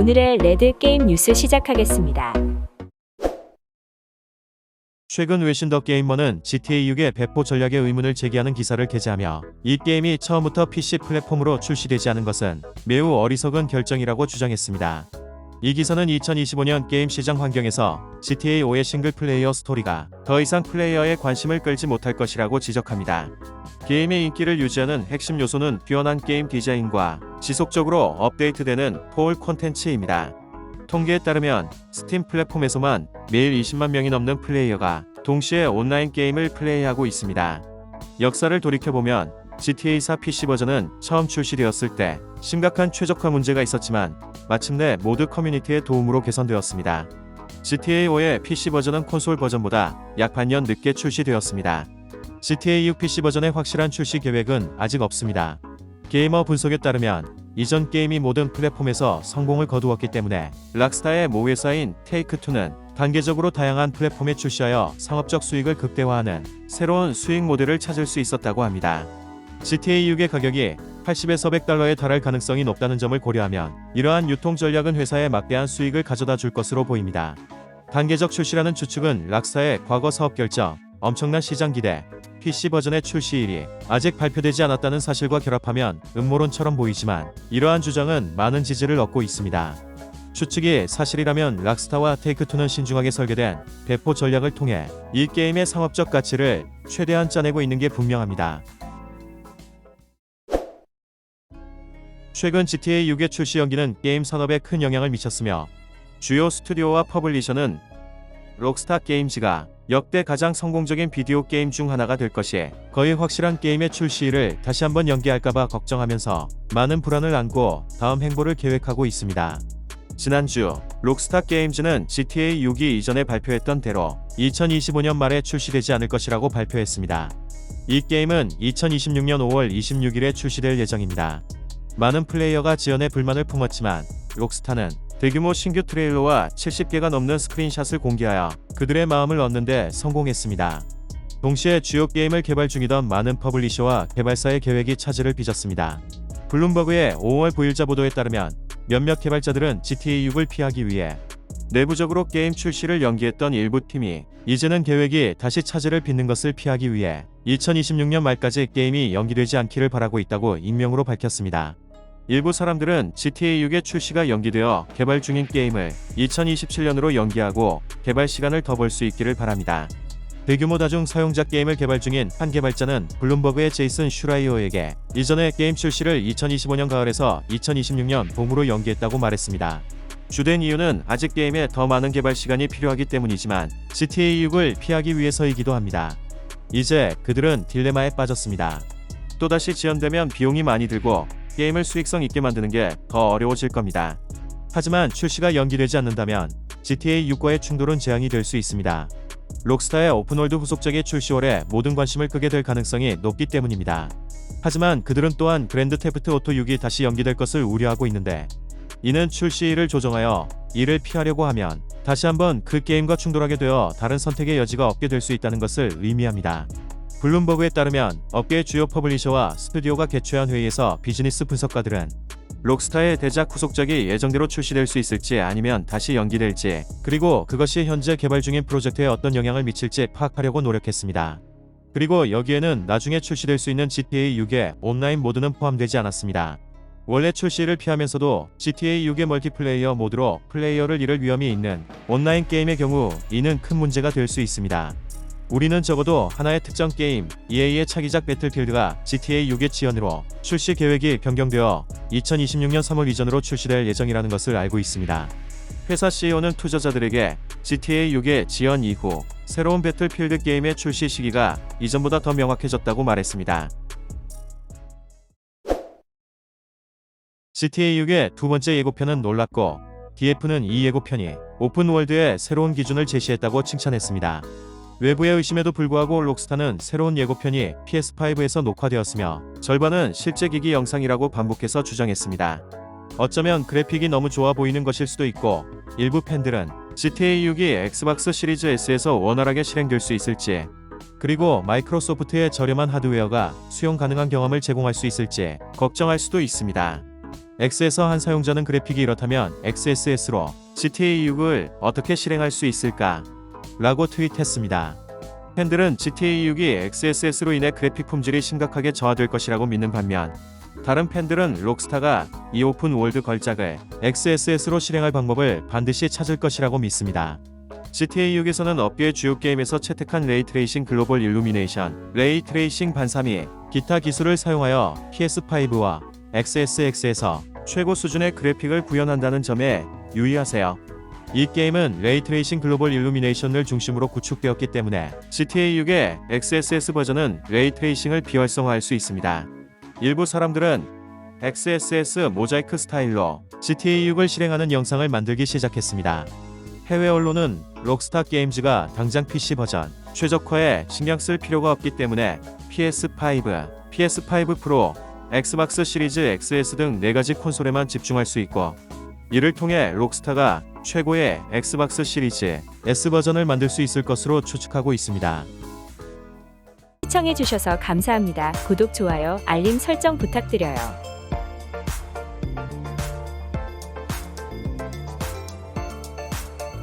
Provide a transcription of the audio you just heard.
오늘의 레드 게임 뉴스 시작하겠습니다. 최근 외신 더 게이머는 GTA6의 배포 전략에 의문을 제기하는 기사를 게재하며 이 게임이 처음부터 PC 플랫폼으로 출시되지 않은 것은 매우 어리석은 결정이라고 주장했습니다. 이 기사는 2025년 게임 시장 환경에서 GTA5의 싱글 플레이어 스토리가 더 이상 플레이어의 관심을 끌지 못할 것이라고 지적합니다. 게임의 인기를 유지하는 핵심 요소는 뛰어난 게임 디자인과 지속적으로 업데이트되는 폴 콘텐츠입니다. 통계에 따르면 스팀 플랫폼에서만 매일 20만 명이 넘는 플레이어가 동시에 온라인 게임을 플레이하고 있습니다. 역사를 돌이켜보면 GTA4 PC 버전은 처음 출시되었을 때 심각한 최적화 문제가 있었지만 마침내 모드 커뮤니티의 도움으로 개선되었습니다. GTA5의 PC 버전은 콘솔 버전보다 약 반년 늦게 출시되었습니다. GTA6 PC 버전의 확실한 출시 계획은 아직 없습니다. 게이머 분석에 따르면 이전 게임이 모든 플랫폼에서 성공을 거두었기 때문에 락스타의 모회사인 테이크2는 단계적으로 다양한 플랫폼에 출시하여 상업적 수익을 극대화하는 새로운 수익 모델을 찾을 수 있었다고 합니다. GTA6의 가격이 80에서 100달러에 달할 가능성이 높다는 점을 고려하면 이러한 유통 전략은 회사에 막대한 수익을 가져다 줄 것으로 보입니다. 단계적 출시라는 추측은 락스타의 과거 사업 결정, 엄청난 시장 기대, PC 버전의 출시일이 아직 발표되지 않았다는 사실과 결합하면 음모론처럼 보이지만 이러한 주장은 많은 지지를 얻고 있습니다. 추측이 사실이라면 락스타와 테이크투는 신중하게 설계된 배포 전략을 통해 이 게임의 상업적 가치를 최대한 짜내고 있는 게 분명합니다. 최근 GTA6의 출시 연기는 게임 산업에 큰 영향을 미쳤으며 주요 스튜디오와 퍼블리셔는 록스타 게임즈가 역대 가장 성공적인 비디오 게임 중 하나가 될 것이 거의 확실한 게임의 출시일을 다시 한번 연기할까봐 걱정하면서 많은 불안을 안고 다음 행보를 계획하고 있습니다. 지난주 록스타 게임즈는 GTA 6이 이전에 발표했던 대로 2025년 말에 출시되지 않을 것이라고 발표했습니다. 이 게임은 2026년 5월 26일에 출시될 예정입니다. 많은 플레이어가 지연에 불만을 품었지만 록스타는 대규모 신규 트레일러와 70개가 넘는 스크린샷을 공개하여 그들의 마음을 얻는데 성공했습니다. 동시에 주요 게임을 개발 중이던 많은 퍼블리셔와 개발사의 계획이 차질을 빚었습니다. 블룸버그의 5월 9일자 보도에 따르면 몇몇 개발자들은 GTA6을 피하기 위해 내부적으로 게임 출시를 연기했던 일부 팀이 이제는 계획이 다시 차질을 빚는 것을 피하기 위해 2026년 말까지 게임이 연기되지 않기를 바라고 있다고 익명으로 밝혔습니다. 일부 사람들은 GTA6의 출시가 연기되어 개발 중인 게임을 2027년으로 연기하고 개발 시간을 더벌수 있기를 바랍니다. 대규모 다중 사용자 게임을 개발 중인 한 개발자는 블룸버그의 제이슨 슈라이어에게 이전에 게임 출시를 2025년 가을에서 2026년 봄으로 연기했다고 말했습니다. 주된 이유는 아직 게임에 더 많은 개발 시간이 필요하기 때문이지만 GTA6을 피하기 위해서이기도 합니다. 이제 그들은 딜레마에 빠졌습니다. 또다시 지연되면 비용이 많이 들고 게임을 수익성 있게 만드는 게 더 어려워질 겁니다. 하지만 출시가 연기되지 않는다면 GTA 6과의 충돌은 재앙이 될 수 있습니다. 록스타의 오픈월드 후속작의 출시월에 모든 관심을 끄게 될 가능성이 높기 때문입니다. 하지만 그들은 또한 그랜드 테프트 오토 6이 다시 연기될 것을 우려하고 있는데 이는 출시일을 조정하여 이를 피하려고 하면 다시 한번 그 게임과 충돌하게 되어 다른 선택의 여지가 없게 될 수 있다는 것을 의미합니다. 블룸버그에 따르면 업계의 주요 퍼블리셔와 스튜디오가 개최한 회의에서 비즈니스 분석가들은 록스타의 대작 후속작이 예정대로 출시될 수 있을지 아니면 다시 연기될지 그리고 그것이 현재 개발 중인 프로젝트에 어떤 영향을 미칠지 파악하려고 노력했습니다. 그리고 여기에는 나중에 출시될 수 있는 GTA 6의 온라인 모드는 포함되지 않았습니다. 원래 출시를 피하면서도 GTA 6의 멀티플레이어 모드로 플레이어를 잃을 위험이 있는 온라인 게임의 경우 이는 큰 문제가 될 수 있습니다. 우리는 적어도 하나의 특정 게임 EA의 차기작 배틀필드가 GTA 6의 지연으로 출시 계획이 변경되어 2026년 3월 이전으로 출시될 예정이라는 것을 알고 있습니다. 회사 CEO는 투자자들에게 GTA 6의 지연 이후 새로운 배틀필드 게임의 출시 시기가 이전보다 더 명확해졌다고 말했습니다. GTA 6의 두 번째 예고편은 놀랍고 DF는 이 예고편이 오픈월드의 새로운 기준을 제시했다고 칭찬했습니다. 외부의 의심에도 불구하고 록스타는 새로운 예고편이 PS5에서 녹화되었으며 절반은 실제 기기 영상이라고 반복해서 주장했습니다. 어쩌면 그래픽이 너무 좋아 보이는 것일 수도 있고 일부 팬들은 GTA 6이 엑스박스 시리즈 S에서 원활하게 실행될 수 있을지 그리고 마이크로소프트의 저렴한 하드웨어가 수용 가능한 경험을 제공할 수 있을지 걱정할 수도 있습니다. X에서 한 사용자는 그래픽이 이렇다면 XSS로 GTA 6을 어떻게 실행할 수 있을까? 라고 트윗했습니다. 팬들은 GTA 6이 XSS로 인해 그래픽 품질이 심각하게 저하될 것이라고 믿는 반면 다른 팬들은 록스타가 이 오픈 월드 걸작을 XSS로 실행할 방법을 반드시 찾을 것이라고 믿습니다. GTA 6에서는 업계의 주요 게임에서 채택한 레이트레이싱 글로벌 일루미네이션, 레이트레이싱 반사미, 기타 기술을 사용하여 PS5와 XSX에서 최고 수준의 그래픽을 구현한다는 점에 유의하세요. 이 게임은 레이트레이싱 글로벌 일루미네이션을 중심으로 구축되었기 때문에 GTA 6의 XSS 버전은 레이트레이싱을 비활성화할 수 있습니다. 일부 사람들은 XSS 모자이크 스타일로 GTA 6을 실행하는 영상을 만들기 시작했습니다. 해외 언론은 록스타 게임즈가 당장 PC 버전 최적화에 신경 쓸 필요가 없기 때문에 PS5, PS5 프로, 엑스박스 시리즈 XS 등 4가지 콘솔에만 집중할 수 있고 이를 통해 록스타가 최고의 엑스박스 시리즈 S 버전을 만들 수 있을 것으로 추측하고 있습니다. 시청해주셔서 감사합니다. 구독, 좋아요, 알림 설정 부탁드려요.